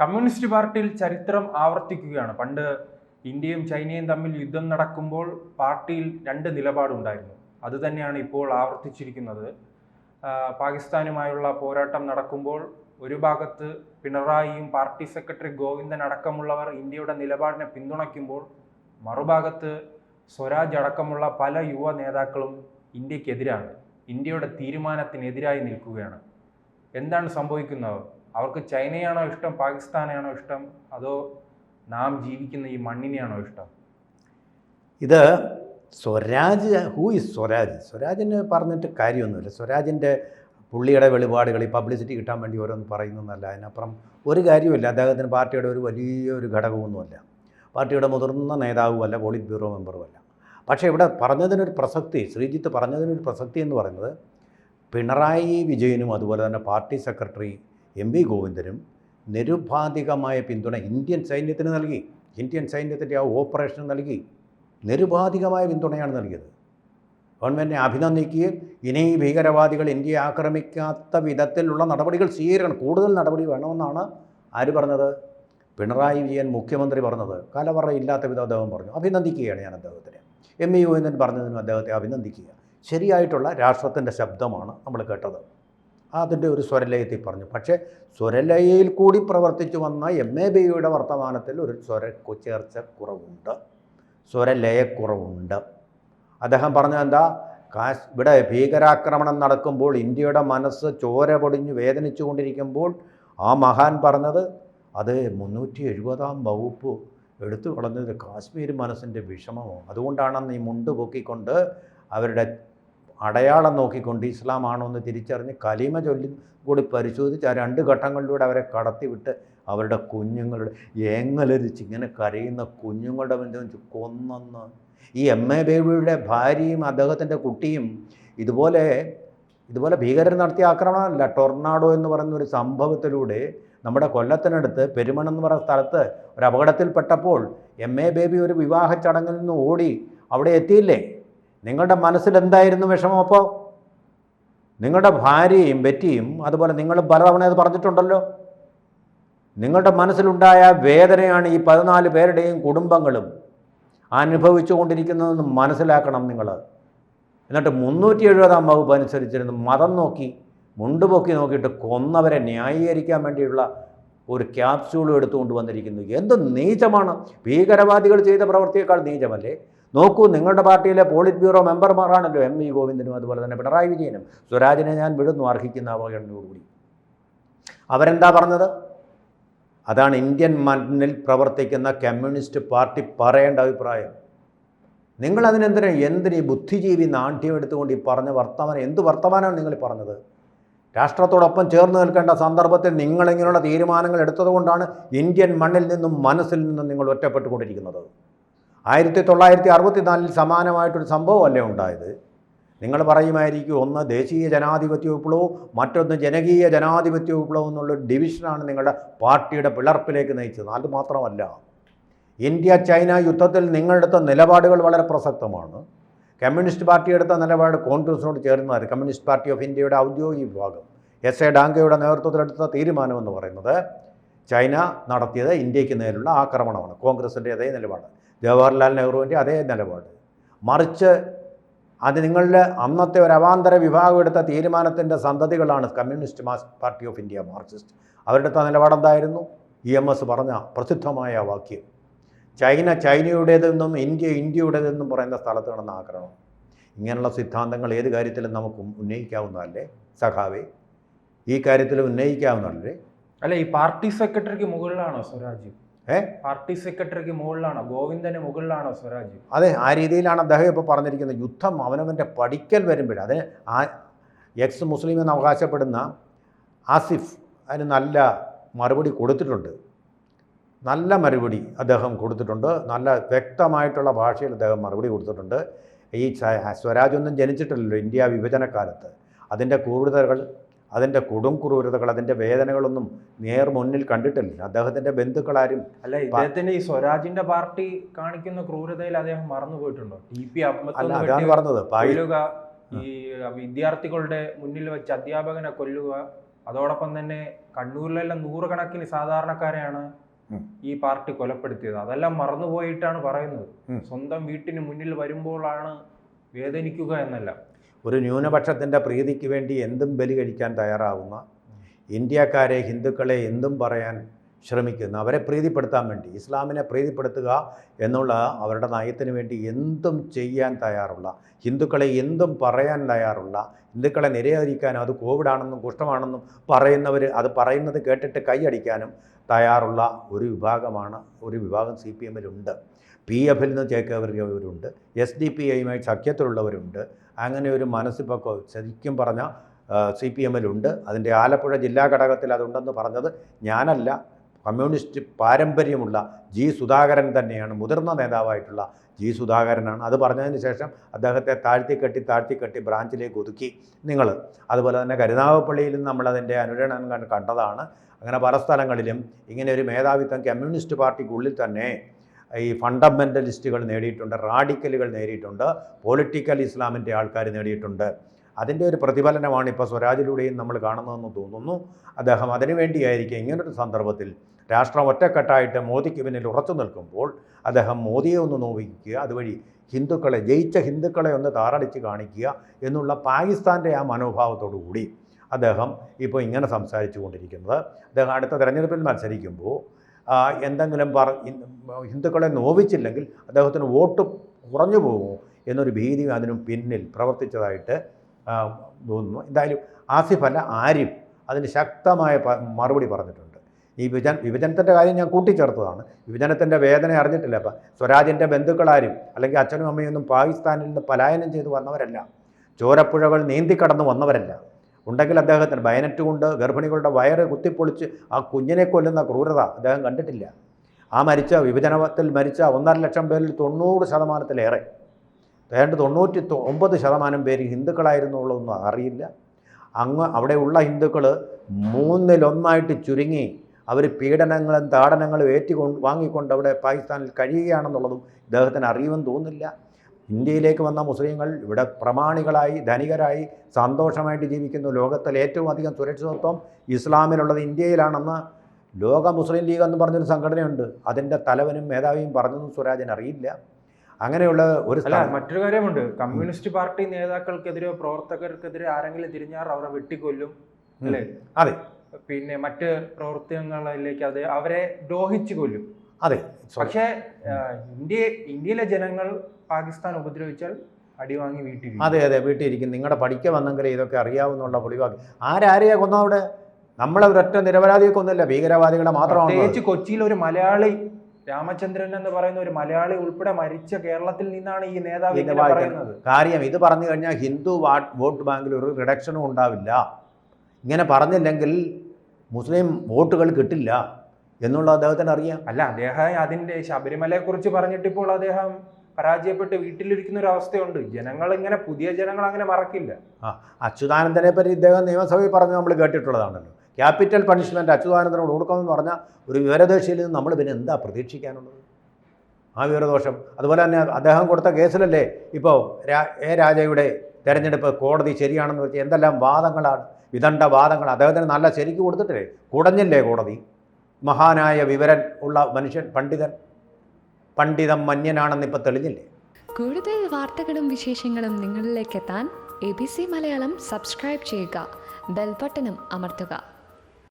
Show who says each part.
Speaker 1: Communist പാർട്ടിയിൽ ചരിത്രം ആവർത്തിക്കുകയാണ്. പണ്ട് ഇന്ത്യയും ചൈനയും തമ്മിൽ യുദ്ധം നടക്കുമ്പോൾ പാർട്ടിയിൽ രണ്ട് നിലപാടുണ്ടായിരുന്നു. അത് തന്നെയാണ് ഇപ്പോൾ ആവർത്തിച്ചിരിക്കുന്നത്. പാകിസ്ഥാനുമായുള്ള പോരാട്ടം നടക്കുമ്പോൾ ഒരു ഭാഗത്ത് പിണറായിയും പാർട്ടി സെക്രട്ടറി ഗോവിന്ദൻ അടക്കമുള്ളവർ ഇന്ത്യയുടെ നിലപാടിനെ പിന്തുണയ്ക്കുമ്പോൾ മറുഭാഗത്ത് സ്വരാജ് അടക്കമുള്ള പല യുവ നേതാക്കളും ഇന്ത്യക്കെതിരാണ്. ഇന്ത്യയുടെ തീരുമാനത്തിനെതിരായി നിൽക്കുകയാണ്. എന്താണ് സംഭവിക്കുന്നത്? അവർക്ക് ചൈനയാണോ ഇഷ്ടം പാകിസ്ഥാനെയാണോ ഇഷ്ടം അതോ നാം ജീവിക്കുന്ന ഈ മണ്ണിനെയാണോ ഇഷ്ടം?
Speaker 2: ഇത് സ്വരാജ് ഹൂ ഇസ് സ്വരാജ്? സ്വരാജിന് പറഞ്ഞിട്ട് കാര്യമൊന്നുമില്ല. സ്വരാജിന്റെ പുള്ളിയുടെ വെളിപാടുകൾ ഈ പബ്ലിസിറ്റി കിട്ടാൻ വേണ്ടി ഓരോന്ന് പറയുന്നതല്ല. അതിനപ്പുറം ഒരു കാര്യമില്ല അദ്ദേഹത്തിന് പാർട്ടിയുടെ ഒരു വലിയൊരു ഘടകമൊന്നുമല്ല. പാർട്ടിയുടെ മുതിർന്ന നേതാവുമല്ല പോളിറ്റ് ബ്യൂറോ മെമ്പറുമല്ല. പക്ഷേ ഇവിടെ പറഞ്ഞതിനൊരു പ്രസക്തി ശ്രീജിത്ത് പറഞ്ഞതിനൊരു പ്രസക്തി എന്ന് പറയുന്നത് പിണറായി വിജയനും അതുപോലെ തന്നെ പാർട്ടി സെക്രട്ടറി എം വി ഗോവിന്ദനും നിരുപാധികമായ പിന്തുണ ഇന്ത്യൻ സൈന്യത്തിന് നൽകി. ഇന്ത്യൻ സൈന്യത്തിന്റെ ആ ഓപ്പറേഷൻ നൽകി. നിരുപാധികമായ പിന്തുണയാണ് നൽകിയത്. ഗവൺമെന്റിനെ അഭിനന്ദിക്കുകയും ഇനി ഭീകരവാദികൾ ഇന്ത്യയെ ആക്രമിക്കാത്ത വിധത്തിലുള്ള നടപടികൾ സ്വീകരിക്കണം. കൂടുതൽ നടപടി വേണമെന്നാണ് ആര് പറഞ്ഞത്? പിണറായി വിജയൻ മുഖ്യമന്ത്രി പറഞ്ഞത്. കലവറ ഇല്ലാത്ത വിധം അദ്ദേഹം പറഞ്ഞു. അഭിനന്ദിക്കുകയാണ് ഞാൻ അദ്ദേഹത്തിനെ. എം ഇ ഗോവിന്ദൻ പറഞ്ഞതിനും അദ്ദേഹത്തെ അഭിനന്ദിക്കുക ശരിയായിട്ടുള്ള രാഷ്ട്രത്തിന്റെ ശബ്ദമാണ് നമ്മൾ കേട്ടത്. അതിന്റെ ഒരു സ്വരലയത്തിൽ പറഞ്ഞു. പക്ഷേ സ്വരലയയിൽ കൂടി പ്രവർത്തിച്ചു വന്ന എം എ ബിയുടെ വർത്തമാനത്തിൽ ഒരു സ്വര ചേർച്ച കുറവുണ്ട് സ്വരലയക്കുറവുണ്ട്. അദ്ദേഹം പറഞ്ഞത് എന്താ? കാശ് ഇവിടെ ഭീകരാക്രമണം നടക്കുമ്പോൾ ഇന്ത്യയുടെ മനസ്സ് ചോര പൊടിഞ്ഞു വേദനിച്ചു കൊണ്ടിരിക്കുമ്പോൾ ആ മഹാൻ പറഞ്ഞത് അത് മുന്നൂറ്റി എഴുപതാം വകുപ്പ് എടുത്തു കളഞ്ഞത് കാശ്മീർ മനസ്സിന്റെ വിഷമമോ അതുകൊണ്ടാണെന്ന് ഈ മുണ്ട് പൊക്കിക്കൊണ്ട് അവരുടെ അടയാളം നോക്കിക്കൊണ്ട് ഇസ്ലാം ആണോ എന്ന് തിരിച്ചറിഞ്ഞ് കലീമ ചൊല്ലി കൂടി പരിശോധിച്ച് ആ രണ്ട് ഘട്ടങ്ങളിലൂടെ അവരെ കടത്തിവിട്ട് അവരുടെ കുഞ്ഞുങ്ങളുടെ ഏങ്ങലരിച്ച് ഇങ്ങനെ കരയുന്ന കുഞ്ഞുങ്ങളുടെ മുന്നിൽ വെച്ച് കൊന്നെന്ന്. ഈ എം എ ബേബിയുടെ ഭാര്യയും അദ്ദേഹത്തിന്റെ കുട്ടിയും ഇതുപോലെ ഇതുപോലെ ഭീകരർ നടത്തിയ ആക്രമണമല്ല. ടൊർണാഡോ എന്ന് പറയുന്ന ഒരു സംഭവത്തിലൂടെ നമ്മുടെ കൊല്ലത്തിനടുത്ത് പെരുമണം എന്ന് പറയുന്ന സ്ഥലത്ത് ഒരു അപകടത്തിൽപ്പെട്ടപ്പോൾ എം എ ബേബി ഒരു വിവാഹ ചടങ്ങിൽ നിന്ന് ഓടി അവിടെ എത്തിയില്ലേ? നിങ്ങളുടെ മനസ്സിൽ എന്തായിരുന്നു വിഷമം അപ്പോൾ നിങ്ങളുടെ ഭാര്യയും ബെറ്റിയും അതുപോലെ നിങ്ങൾ പലതവണ അത് പറഞ്ഞിട്ടുണ്ടല്ലോ. നിങ്ങളുടെ മനസ്സിലുണ്ടായ വേദനയാണ് ഈ പതിനാല് പേരുടെയും കുടുംബങ്ങളും അനുഭവിച്ചു കൊണ്ടിരിക്കുന്നതെന്ന് മനസ്സിലാക്കണം നിങ്ങൾ എന്നിട്ട് മുന്നൂറ്റി എഴുപതാം വകുപ്പ് അനുസരിച്ചിരുന്ന് മതം നോക്കി മുണ്ടുപൊക്കി നോക്കിയിട്ട് കൊന്നവരെ ന്യായീകരിക്കാൻ വേണ്ടിയുള്ള ഒരു ക്യാപ്സ്യൂളും എടുത്തുകൊണ്ട് വന്നിരിക്കുന്നു. എന്ത് നീചമാണ്? ഭീകരവാദികൾ ചെയ്ത പ്രവൃത്തിയേക്കാൾ നീചമല്ലേ? നോക്കൂ നിങ്ങളുടെ പാർട്ടിയിലെ പോളിറ്റ് ബ്യൂറോ മെമ്പർമാരാണല്ലോ എം വി ഗോവിന്ദനും അതുപോലെ തന്നെ പിണറായി വിജയനും. സ്വരാജിനെ ഞാൻ വിടുന്നു അർഹിക്കുന്ന അവഗണനയോടുകൂടി. അവരെന്താ പറഞ്ഞത്? അതാണ് ഇന്ത്യൻ മണ്ണിൽ പ്രവർത്തിക്കുന്ന കമ്മ്യൂണിസ്റ്റ് പാർട്ടി പറയേണ്ട അഭിപ്രായം. നിങ്ങൾ എന്തിനീ ബുദ്ധിജീവി നാട്യം എടുത്തുകൊണ്ട് ഈ പറഞ്ഞ വർത്തമാനം എന്ത് വർത്തമാനമാണ് നിങ്ങൾ പറഞ്ഞത്? രാഷ്ട്രത്തോടൊപ്പം ചേർന്ന് നിൽക്കേണ്ട സന്ദർഭത്തിൽ നിങ്ങളിങ്ങനെയുള്ള തീരുമാനങ്ങൾ എടുത്തതുകൊണ്ടാണ് ഇന്ത്യൻ മണ്ണിൽ നിന്നും മനസ്സിൽ നിന്നും നിങ്ങൾ ഒറ്റപ്പെട്ടുകൊണ്ടിരിക്കുന്നത്. ആയിരത്തി തൊള്ളായിരത്തി അറുപത്തിനാലിൽ സമാനമായിട്ടൊരു സംഭവമല്ലേ ഉണ്ടായത്? നിങ്ങൾ പറയുമായിരിക്കും ഒന്ന് ദേശീയ ജനാധിപത്യ വിപ്ലവവും മറ്റൊന്ന് ജനകീയ ജനാധിപത്യ വിപ്ലവം എന്നുള്ളൊരു ഡിവിഷനാണ് നിങ്ങളുടെ പാർട്ടിയുടെ പിളർപ്പിലേക്ക് നയിച്ചത്. അത് മാത്രമല്ല ഇന്ത്യ ചൈന യുദ്ധത്തിൽ നിങ്ങളെടുത്ത നിലപാടുകൾ വളരെ പ്രസക്തമാണ്. കമ്മ്യൂണിസ്റ്റ് പാർട്ടി എടുത്ത നിലപാട് കോൺഗ്രസിനോട് ചേർന്നതാണ് കമ്മ്യൂണിസ്റ്റ് പാർട്ടി ഓഫ് ഇന്ത്യയുടെ ഔദ്യോഗിക വിഭാഗം. എസ് എ ഡാങ്കയുടെ നേതൃത്വത്തിലെടുത്ത തീരുമാനമെന്ന് പറയുന്നത് ചൈന നടത്തിയത് ഇന്ത്യയ്ക്ക് നേരിലുള്ള ആക്രമണമാണ്. കോൺഗ്രസിന്റെ അതേ നിലപാട്. ജവഹർലാൽ നെഹ്റുവിന്റെ അതേ നിലപാട്. മറിച്ച് അത് നിങ്ങളുടെ അന്നത്തെ ഒരു അവാന്തര വിഭാഗം എടുത്ത തീരുമാനത്തിന്റെ സന്തതികളാണ് Communist party of India Marxist. അവരുടെ നിലപാടെന്തായിരുന്നു? ഇ എം എസ് പറഞ്ഞ പ്രസിദ്ധമായ വാക്യം. ചൈന ചൈനയുടേതെന്നും ഇന്ത്യ ഇന്ത്യയുടേതെന്നും പറയുന്ന സ്ഥലത്ത് നടന്ന ആക്രമണം. ഇങ്ങനെയുള്ള സിദ്ധാന്തങ്ങൾ ഏത് കാര്യത്തിലും നമുക്ക് ഉന്നയിക്കാവുന്നതല്ലേ? സഖാവേ ഈ കാര്യത്തിൽ ഉന്നയിക്കാവുന്നതല്ലേ?
Speaker 1: അല്ല ഈ പാർട്ടി സെക്രട്ടറിക്ക് മുകളിലാണോ സ്വരാജ്?
Speaker 2: ഏ?
Speaker 1: പാർട്ടി സെക്രട്ടറിക്ക് മുകളിലാണോ? ഗോവിന്ദന് മുകളിലാണോ സ്വരാജ്?
Speaker 2: അതെ ആ രീതിയിലാണ് അദ്ദേഹം ഇപ്പോൾ പറഞ്ഞിരിക്കുന്നത്. യുദ്ധം അവനവന്റെ പഠിക്കൽ വരുമ്പോഴേ അതിന് ആ എക്സ് മുസ്ലിം എന്ന് അവകാശപ്പെടുന്ന ആസിഫ് അതിന് നല്ല മറുപടി കൊടുത്തിട്ടുണ്ട്. നല്ല മറുപടി അദ്ദേഹം കൊടുത്തിട്ടുണ്ട്. നല്ല വ്യക്തമായിട്ടുള്ള ഭാഷയിൽ അദ്ദേഹം മറുപടി കൊടുത്തിട്ടുണ്ട്. ഈ സ്വരാജൊന്നും സ്വരാജ് ഒന്നും ജനിച്ചിട്ടില്ലല്ലോ ഇന്ത്യ വിഭജനക്കാലത്ത് അതിന്റെ ക്രൂരതകൾ അതിന്റെ കൊടും ക്രൂരതകൾ അതിന്റെ വേദനകളൊന്നും നേർ മുന്നിൽ കണ്ടിട്ടില്ല. അദ്ദേഹത്തിന്റെ ബന്ധുക്കളാരും
Speaker 1: അല്ല ഇദ്ദേഹത്തിന്റെ ഈ സ്വരാജിന്റെ പാർട്ടി കാണിക്കുന്ന ക്രൂരതയിൽ അദ്ദേഹം മറന്നുപോയിട്ടുണ്ടോ ടി പി
Speaker 2: അല്ല അതാണ് പറഞ്ഞത്.
Speaker 1: ഈ വിദ്യാർത്ഥികളുടെ മുന്നിൽ വെച്ച് അധ്യാപകനെ കൊല്ലുക അതോടൊപ്പം തന്നെ കണ്ണൂരിലെല്ലാം നൂറുകണക്കിന് സാധാരണക്കാരെയാണ്. ഈ പാർട്ടി കൊലപ്പെടുത്തിയത്. അതെല്ലാം മറന്നുപോയിട്ടാണ് പറയുന്നത്. സ്വന്തം വീട്ടിന് മുന്നിൽ വരുമ്പോഴാണ് വേദനിക്കുക എന്നല്ല.
Speaker 2: ഒരു ന്യൂനപക്ഷത്തിന്റെ പ്രീതിക്ക് വേണ്ടി എന്തും ബലി കഴിക്കാൻ തയ്യാറാവുന്ന ഇന്ത്യക്കാരെ ഹിന്ദുക്കളെ എന്തും പറയാൻ ശ്രമിക്കുന്ന. അവരെ പ്രീതിപ്പെടുത്താൻ വേണ്ടി ഇസ്ലാമിനെ പ്രീതിപ്പെടുത്തുക എന്നുള്ള അവരുടെ നയത്തിന് വേണ്ടി എന്തും ചെയ്യാൻ തയ്യാറുള്ള ഹിന്ദുക്കളെ എന്തും പറയാൻ തയ്യാറുള്ള ഹിന്ദുക്കളെ നിരയാതിരിക്കാനും അത് കോവിഡാണെന്നും കുഷ്ഠമാണെന്നും പറയുന്നവർ അത് പറയുന്നത് കേട്ടിട്ട് കൈയടിക്കാനും തയ്യാറുള്ള ഒരു വിഭാഗമാണ് ഒരു വിഭാഗം സി പി എമ്മിലുണ്ട്. പി എഫിൽ നിന്ന് ചേക്കേറിയവരുണ്ട്. എസ് ഡി പി ഐയുമായി സഖ്യത്തിലുള്ളവരുണ്ട്. അങ്ങനെ ഒരു മനസ്സിപ്പോൾ ശരിക്കും പറഞ്ഞാൽ സി പി എമ്മിലുണ്ട്. അതിന്റെ ആലപ്പുഴ ജില്ലാ ഘടകത്തിൽ അതുണ്ടെന്ന് പറഞ്ഞത് ഞാനല്ല. കമ്മ്യൂണിസ്റ്റ് പാരമ്പര്യമുള്ള ജി സുധാകരൻ തന്നെയാണ് മുതിർന്ന നേതാവായിട്ടുള്ള ജി സുധാകരനാണ്. അത് പറഞ്ഞതിന് ശേഷം അദ്ദേഹത്തെ താഴ്ത്തിക്കെട്ടി താഴ്ത്തിക്കെട്ടി ബ്രാഞ്ചിലേക്ക് ഒതുക്കി നിങ്ങൾ അതുപോലെ തന്നെ കരുനാഗപ്പള്ളിയിലും നമ്മളതിന്റെ അനുരണനം കണ്ട് കണ്ടതാണ്. അങ്ങനെ പല സ്ഥലങ്ങളിലും ഇങ്ങനെ ഒരു മേധാവിത്വം കമ്മ്യൂണിസ്റ്റ് പാർട്ടിക്കുള്ളിൽ തന്നെ ഈ ഫണ്ടമെന്റലിസ്റ്റുകൾ നേടിയിട്ടുണ്ട് റാഡിക്കലുകൾ നേടിയിട്ടുണ്ട് പൊളിറ്റിക്കൽ ഇസ്ലാമിന്റെ ആൾക്കാർ നേടിയിട്ടുണ്ട്. അതിന്റെ ഒരു പ്രതിഫലനമാണ് ഇപ്പോൾ സ്വരാജിലൂടെയും നമ്മൾ കാണുന്നതെന്ന് തോന്നുന്നു. അദ്ദേഹം അതിനുവേണ്ടിയായിരിക്കും ഇങ്ങനൊരു സന്ദർഭത്തിൽ രാഷ്ട്രം ഒറ്റക്കെട്ടായിട്ട് മോദിക്ക് പിന്നിൽ ഉറച്ചു നിൽക്കുമ്പോൾ അദ്ദേഹം മോദിയെ ഒന്ന് നോവിക്കുക അതുവഴി ഹിന്ദുക്കളെ ജയിച്ച ഹിന്ദുക്കളെ ഒന്ന് താറടിച്ച് കാണിക്കുക എന്നുള്ള പാകിസ്ഥാന്റെ ആ മനോഭാവത്തോടു കൂടി അദ്ദേഹം ഇപ്പോൾ ഇങ്ങനെ സംസാരിച്ചു കൊണ്ടിരിക്കുന്നത്. അദ്ദേഹം അടുത്ത തെരഞ്ഞെടുപ്പിൽ മത്സരിക്കുമ്പോൾ എന്തെങ്കിലും പറ ഹിന്ദുക്കളെ നോവിച്ചില്ലെങ്കിൽ അദ്ദേഹത്തിന് വോട്ട് കുറഞ്ഞു പോകുമോ എന്നൊരു ഭീതി അതിനു പിന്നിൽ പ്രവർത്തിച്ചതായിട്ട് തോന്നുന്നു. എന്തായാലും ആസിഫല്ല ആരിഫ്. അതിന് ശക്തമായ മറുപടി പറഞ്ഞിട്ടുണ്ട്. ഈ വിഭജന വിഭജനത്തിന്റെ കാര്യം ഞാൻ കൂട്ടിച്ചേർത്തതാണ്. വിഭജനത്തിന്റെ വേദന അറിഞ്ഞിട്ടില്ല. അപ്പം സ്വരാജിന്റെ ബന്ധുക്കളാരും അല്ലെങ്കിൽ അച്ഛനും അമ്മയൊന്നും പാകിസ്ഥാനിൽ നിന്ന് പലായനം ചെയ്തു വന്നവരല്ല. ചോരപ്പുഴകൾ നീന്തിക്കടന്ന് വന്നവരല്ല. ഉണ്ടെങ്കിൽ അദ്ദേഹത്തിന് ബയനറ്റ് കൊണ്ട് ഗർഭിണികളുടെ വയറ് കുത്തിപ്പൊളിച്ച് ആ കുഞ്ഞിനെ കൊല്ലുന്ന ക്രൂരത അദ്ദേഹം കണ്ടിട്ടില്ല. ആ മരിച്ച വിഭജനത്തിൽ മരിച്ച ഒന്നര ലക്ഷം പേരിൽ തൊണ്ണൂറ് ശതമാനത്തിലേറെ. ഏതാണ്ട് തൊണ്ണൂറ്റി ഒമ്പത് ശതമാനം പേര് ഹിന്ദുക്കളായിരുന്നുള്ളതൊന്നും അറിയില്ല. അങ്ങ് അവിടെയുള്ള ഹിന്ദുക്കൾ മൂന്നിലൊന്നായിട്ട് ചുരുങ്ങി അവർ പീഡനങ്ങളും താടനങ്ങളും ഏറ്റുകൊണ്ട് വാങ്ങിക്കൊണ്ട് അവിടെ പാകിസ്ഥാനിൽ കഴിയുകയാണെന്നുള്ളതും ഇദ്ദേഹത്തിന് അറിയുമെന്ന് തോന്നുന്നില്ല. ഇന്ത്യയിലേക്ക് വന്ന മുസ്ലിങ്ങൾ ഇവിടെ പ്രമാണികളായി ധനികരായി സന്തോഷമായിട്ട് ജീവിക്കുന്നു. ലോകത്തിൽ ഏറ്റവും അധികം സുരക്ഷിതത്വം ഇസ്ലാമിലുള്ളത് ഇന്ത്യയിലാണെന്ന് ലോക മുസ്ലിം ലീഗ് എന്ന് പറഞ്ഞൊരു സംഘടനയുണ്ട്. അതിന്റെ തലവനും മേധാവിയും പറഞ്ഞതും സ്വരാജൻ അറിയില്ല. അങ്ങനെയുള്ള ഒരു
Speaker 1: അല്ല മറ്റൊരു കാര്യമുണ്ട്. കമ്മ്യൂണിസ്റ്റ് പാർട്ടി നേതാക്കൾക്കെതിരെ പ്രവർത്തകർക്കെതിരെ ആരെങ്കിലും തിരിഞ്ഞാൽ അവരെ വെട്ടിക്കൊല്ലും അല്ലേ?
Speaker 2: അതെ.
Speaker 1: പിന്നെ മറ്റ് പ്രവർത്തനങ്ങളിലേക്ക് അത് അവരെ ദ്രോഹിച്ചു കൊല്ലും.
Speaker 2: അതെ.
Speaker 1: പക്ഷേ ഇന്ത്യ ഇന്ത്യയിലെ ജനങ്ങൾ പാകിസ്ഥാൻ ഉപദ്രവിച്ചാൽ അടിവാങ്ങി വീട്ടിൽ
Speaker 2: അതെ അതെ. വീട്ടിലിരിക്കും. നിങ്ങളുടെ പഠിക്ക വന്നെങ്കിൽ ഇതൊക്കെ അറിയാവുന്നുള്ള പൊളിവാക്കി ആരാരെയാ കൊന്ന അവിടെ? നമ്മളെ ഒരൊറ്റ നിരപരാധിയെ കൊന്നില്ല ഭീകരവാദികളെ മാത്രമാണ്
Speaker 1: പ്രത്യേകിച്ച് കൊച്ചിയിൽ ഒരു മലയാളി രാമചന്ദ്രൻ എന്ന് പറയുന്ന ഒരു മലയാളി ഉൾപ്പെടെ മരിച്ച കേരളത്തിൽ നിന്നാണ് ഈ നേതാവ്. പറയുന്നത്.
Speaker 2: കാര്യം ഇത് പറഞ്ഞു കഴിഞ്ഞാൽ ഹിന്ദു വോട്ട് ബാങ്കിൽ ഒരു റിഡക്ഷനും ഉണ്ടാവില്ല. ഇങ്ങനെ പറഞ്ഞില്ലെങ്കിൽ മുസ്ലിം വോട്ടുകൾ കിട്ടില്ല എന്നുള്ള അദ്ദേഹത്തിന് അറിയാം.
Speaker 1: അല്ല അദ്ദേഹം അതിന്റെ ശബരിമലയെ കുറിച്ച് പറഞ്ഞിട്ട് ഇപ്പോൾ അദ്ദേഹം പരാജയപ്പെട്ട് വീട്ടിലിരിക്കുന്ന ഒരു അവസ്ഥയുണ്ട്. ജനങ്ങൾ ഇങ്ങനെ പുതിയ ജനങ്ങൾ അങ്ങനെ മറക്കില്ല.
Speaker 2: ആ അച്യുതാനന്ദനെ പറ്റി ഇദ്ദേഹം നിയമസഭയിൽ പറഞ്ഞ് നമ്മൾ കേട്ടിട്ടുള്ളതാണല്ലോ. ക്യാപിറ്റൽ പണിഷ്മെന്റ് അച്യുതാനന്ദനോട് കൊടുക്കണമെന്ന് പറഞ്ഞാൽ ഒരു വിവരദോഷയിൽ നിന്ന് നമ്മൾ പിന്നെ എന്താ പ്രതീക്ഷിക്കാനുള്ളത്? ആ വിവരദോഷം. അതുപോലെ തന്നെ അദ്ദേഹം കൊടുത്ത കേസിലല്ലേ ഇപ്പോൾ രാ എ രാജയുടെ തെരഞ്ഞെടുപ്പ് കോടതി ശരിയാണെന്ന് വെച്ചാൽ എന്തെല്ലാം വാദങ്ങളാണ് വിദണ്ഡ വാദങ്ങൾ അദ്ദേഹത്തിന് നല്ല ശരിക്ക് കൊടുത്തിട്ടില്ലേ? കുടഞ്ഞില്ലേ കോടതി? മഹാനായ വിവരൻ ഉള്ള മനുഷ്യൻ പണ്ഡിതൻ. പണ്ഡിതം മന്യനാണെന്ന് ഇപ്പം തെളിഞ്ഞില്ലേ?
Speaker 3: കൂടുതൽ വാർത്തകളും വിശേഷങ്ങളും നിങ്ങളിലേക്ക് എത്താൻ A B C Malayalam subscribe ചെയ്യുക. ബെൽബട്ടനും അമർത്തുക.